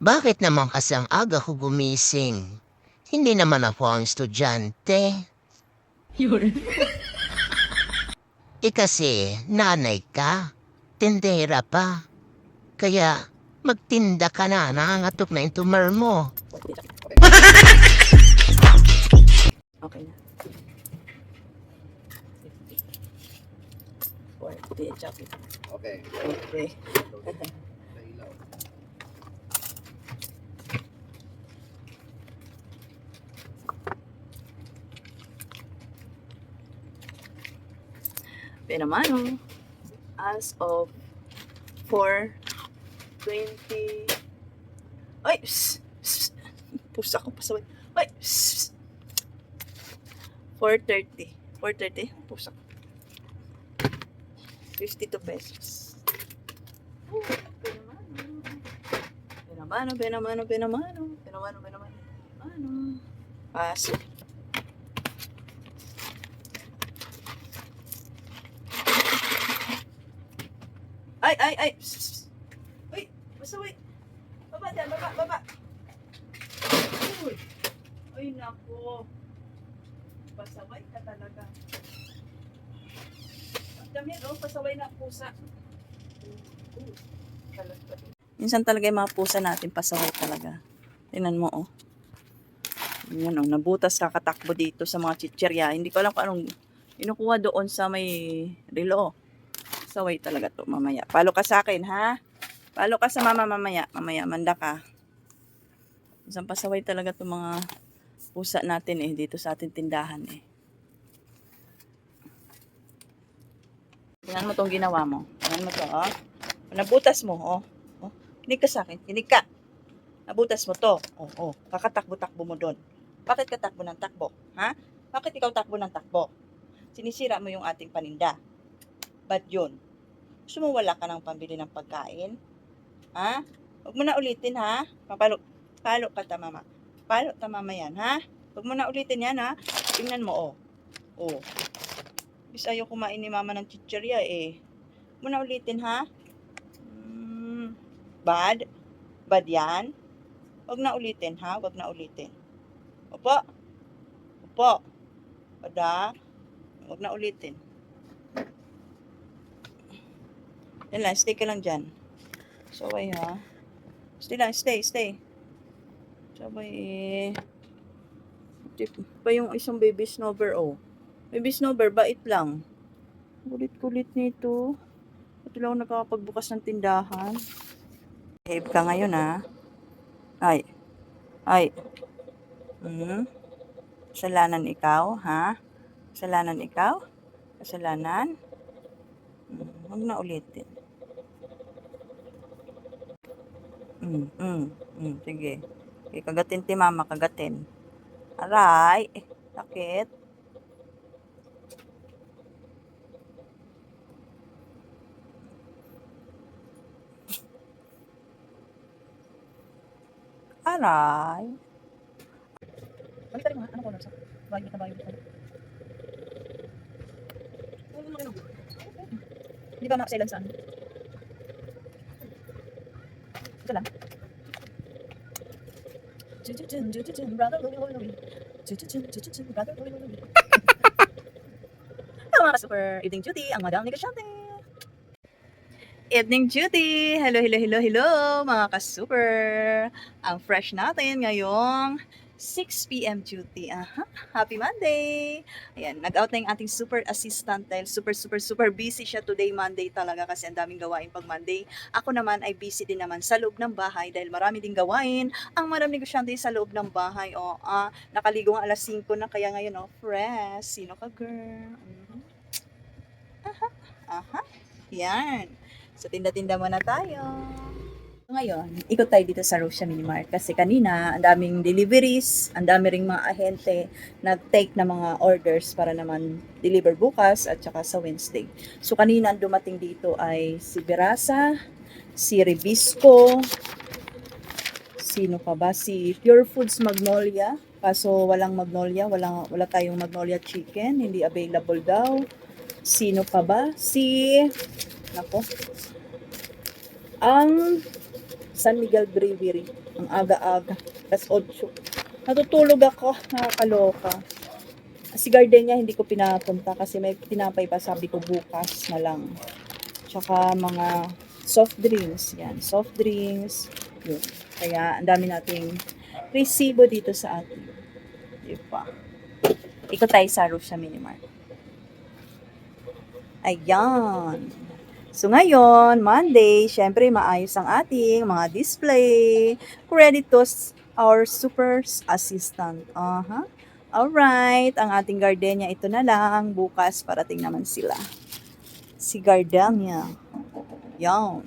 Bakit naman kasi ang aga ko gumising? Hindi naman ako ang estudyante. Eh kasi, nanay ka. Tindera pa. Kaya, magtinda ka na. Nangangatok na yung tumor mo. Okay na. 40, chocolate. Okay. Okay. Pinamano, as of 4.20 Ay! Psst, psst. Pusa ko pasaway. Ay! Psst. 4.30. 4.30? Pusa ko. 52 pesos. Oh, Pinamano, pinamano, pinamano, pinamano, pinamano, ano? Paso. Ay, ay! Psst, psst. Uy! Basta wait! Baba dyan, baba, baba! Uy! Ay, nako! Pasaway ka talaga. Ang dami, oh, pasaway na pusa. Minsan talaga yung mga pusa natin pasaway talaga. Tingnan mo, oh. Yan, oh, nabutas kakatakbo dito sa mga chichirya. Hindi ko alam kung anong inukuha doon sa may relo. Saway talaga to mamaya. Palo ka sa akin, ha? Palo ka sa mama mamaya. Mamaya, manda ka. Minsan pasaway talaga to mga pusa natin eh, dito sa ating tindahan eh. Tingnan mo tong ginawa mo. Tingnan mo to, oh. Nabutas mo, oh. oh. Kinig ka sa akin. Kinig ka. Nabutas mo to. Oh, oh. Kakatakbo-takbo mo doon. Bakit ka takbo ng takbo? Ha? Bakit ikaw takbo ng takbo? Sinisira mo yung ating paninda. Ba't yun? Gusto mo wala ka ng pambili ng pagkain? Ha? Huwag mo na ulitin, ha? Papalo, palo ka ta, mama. Palo ta, mama yan, ha? Huwag mo na ulitin yan, ha? Tingnan mo, oh. Oh. Bis ayaw kumain ni mama ng chichirya, eh. Huwag mo na ulitin, ha? Mm, bad? Bad yan? Huwag na ulitin, ha? Huwag na ulitin. Opo? Opo? Bada? Huwag na ulitin. Yan lang, stay ka lang dyan. Sabay, ha? Stay lang, stay, stay. Sabay, eh. Pa yung isang baby snowber, oh. Baby snowber, bait lang. Kulit-kulit nito. Ito lang nakakapagbukas ng tindahan. Behave ka ngayon, ha? Ay. Ay. Hmm? Kasalanan ikaw, ha? Kasalanan ikaw? Kasalanan? Hmm, huwag na ulitin. Mm, mm, mm, sige. Okay, kagatin ti mama, kagatin. Aray, eh, sakit. Aray. Balik mga, ano ko, sa bayot na bayot. Hindi ba makasailan saan? Ito Hello mga ka-super evening duty, ang madam negosyante. Evening duty! Hello, hello, hello, hello mga ka-super! Ang fresh natin ngayong 6pm duty. Aha, happy Monday! Ayan, nag-out na yung ating super assistant dahil super, super, super busy siya today, Monday talaga kasi ang daming gawain pag Monday. Ako naman ay busy din naman sa loob ng bahay dahil marami ding gawain. Ang madam negosyante sa loob ng bahay. O, ah, nakaligo ang alas 5 na kaya ngayon, oh, fresh. Sino ka, girl? Mhm. Aha, aha. Yan. So, tinda-tinda muna tayo. Ngayon, ikot tayo dito sa Rosia Mini Mart kasi kanina, ang daming deliveries, ang dami ring mga ahente nag-take na mga orders para naman deliver bukas at saka sa Wednesday. So, kanina ang dumating dito ay si Berasa, si Ribisco, sino pa ba? Si Pure Foods Magnolia. Kaso walang Magnolia, walang, wala tayong Magnolia chicken, hindi available daw. Sino pa ba? Si, nako, ang San Miguel Brewery. Ang aga-aga. Tapos 8. Natutulog ako. Nakakaloka. Si Gardenia hindi ko pinapunta kasi may tinapay pa sabi ko bukas na lang. Tsaka mga soft drinks. Yan, soft drinks. Yun. Kaya ang dami nating resibo dito sa atin. Di ba? Ikot tayo sa Russia Minimart. Ayan. So ngayon, Monday, syempre maayos ang ating mga display. Credit our super assistant. Aha. Alright, ang ating gardenia ito na lang. Bukas parating naman sila. Si gardenia. Yan.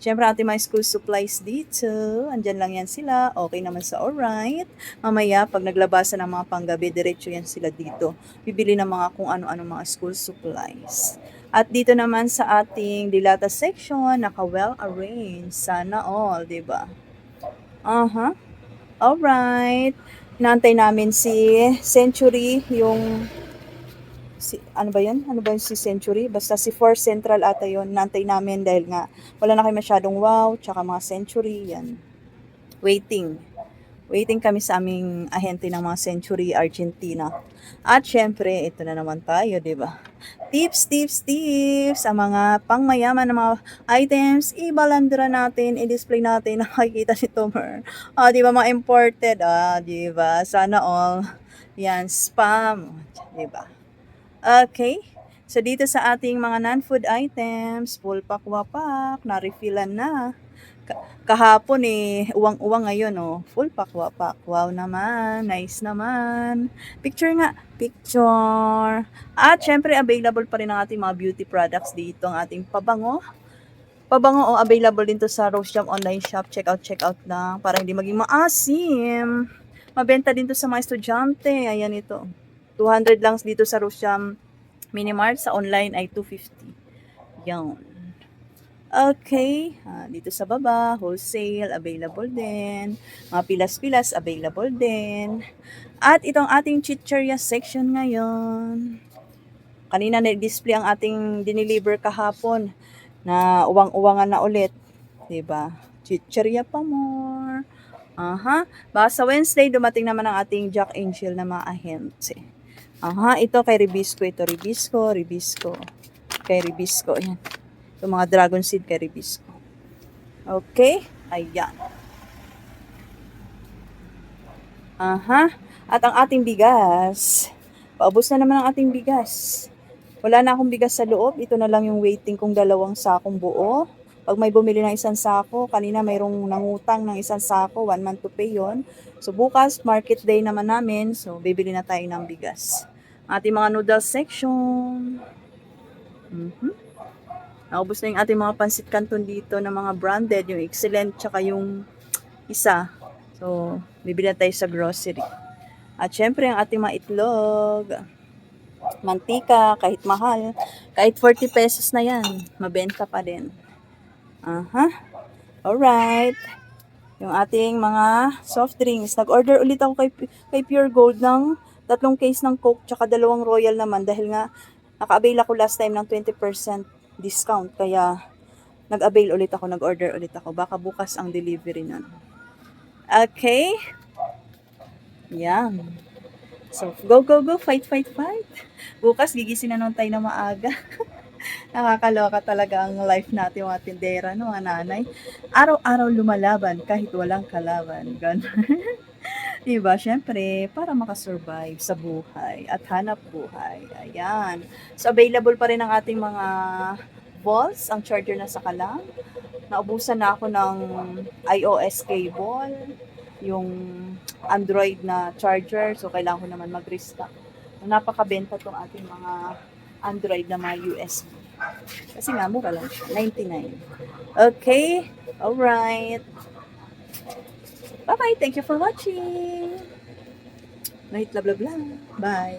Siyempre, ating mga school supplies dito. Andyan lang yan sila. Okay naman sa alright. Mamaya, pag naglabasan ng mga panggabi, diretso yan sila dito. Bibili ng mga kung ano-ano mga school supplies. At dito naman sa ating dilata section, naka well arranged. Sana all, di ba? Aha. Alright. Nantay namin si Century, yung si, ano ba yan? Ano ba yung si Century? Basta si Four Central ata yon Nantay namin dahil nga wala na kayo masyadong wow, tsaka mga Century, yan. Waiting. Waiting kami sa aming ahente ng mga Century Argentina. At syempre, ito na naman tayo, di ba? Tips, tips, tips! Ang mga pangmayaman na mga items, ibalandra natin, i-display natin, nakikita si Tomer. Ah, di ba, mga imported, ah, di ba? Sana all. Yan, spam. Di ba? Okay. So, dito sa ating mga non-food items, full pack wapak, na-refillan na. Ka- kahapon eh, uwang-uwang ngayon oh. Full pack wapak. Wow naman. Nice naman. Picture nga. Picture. At syempre, available pa rin ang ating mga beauty products dito. Ang ating pabango. Pabango, oh, available din to sa Rose Jam online shop. Check out, check out lang para hindi maging maasim. Mabenta din to sa mga estudyante. Ayan ito. 200 lang dito sa Rose Jam Minimart. Sa online ay 250. Yan. Okay, ah, dito sa baba, wholesale, available din. Mga pilas-pilas, available din. At itong ating chicheria section ngayon. Kanina na-display ang ating diniliver kahapon na uwang-uwangan na ulit. 'Di ba? Chicheria pa more. Aha. Baka sa Wednesday, dumating naman ang ating Jack Angel na mga ahente. Aha, ito kay Ribisco. Ito, Ribisco, Ribisco. Kay Ribisco, yan. Yung mga dragon seed kay. Okay? Ayan. Aha. At ang ating bigas. Paubos na naman ang ating bigas. Wala na akong bigas sa loob. Ito na lang yung waiting kong dalawang sakong buo. Pag may bumili ng isang sako, kanina mayroong nangutang ng isang sako, one month to pay yon. So bukas, market day naman namin. So bibili na tayo ng bigas. Ating mga noodles section. Mhm. Naubos na yung ating mga pansit canton dito na mga branded, yung excellent, tsaka yung isa. So, bibili na tayo sa grocery. At syempre, ang ating mga itlog, mantika, kahit mahal, kahit 40 pesos na yan, mabenta pa din. Aha. Alright. Yung ating mga soft drinks. Nag-order ulit ako kay, kay Pure Gold ng tatlong case ng Coke tsaka dalawang Royal naman dahil nga naka-avail ako last time ng 20% discount. Kaya nag-avail ulit ako, nag-order ulit ako. Baka bukas ang delivery nun. Okay. Yan. So, go, go, go. Fight, fight, fight. Bukas, gigising na naman tayo na maaga. Nakakaloka talaga ang life natin, mga tindera, no, mga nanay. Araw-araw lumalaban kahit walang kalaban. Ganun. diba? Siyempre, para makasurvive sa buhay at hanap buhay. Ayan. So, available pa rin ang ating mga balls, ang charger na sa kalang. Naubusan na ako ng iOS cable, yung Android na charger, so kailangan ko naman mag-restock. Napakabenta tong ating mga Android na mga USB. Kasi nga, mura lang siya. 99. Okay. Alright. Bye-bye. Thank you for watching. Night blah blah blah. Bye.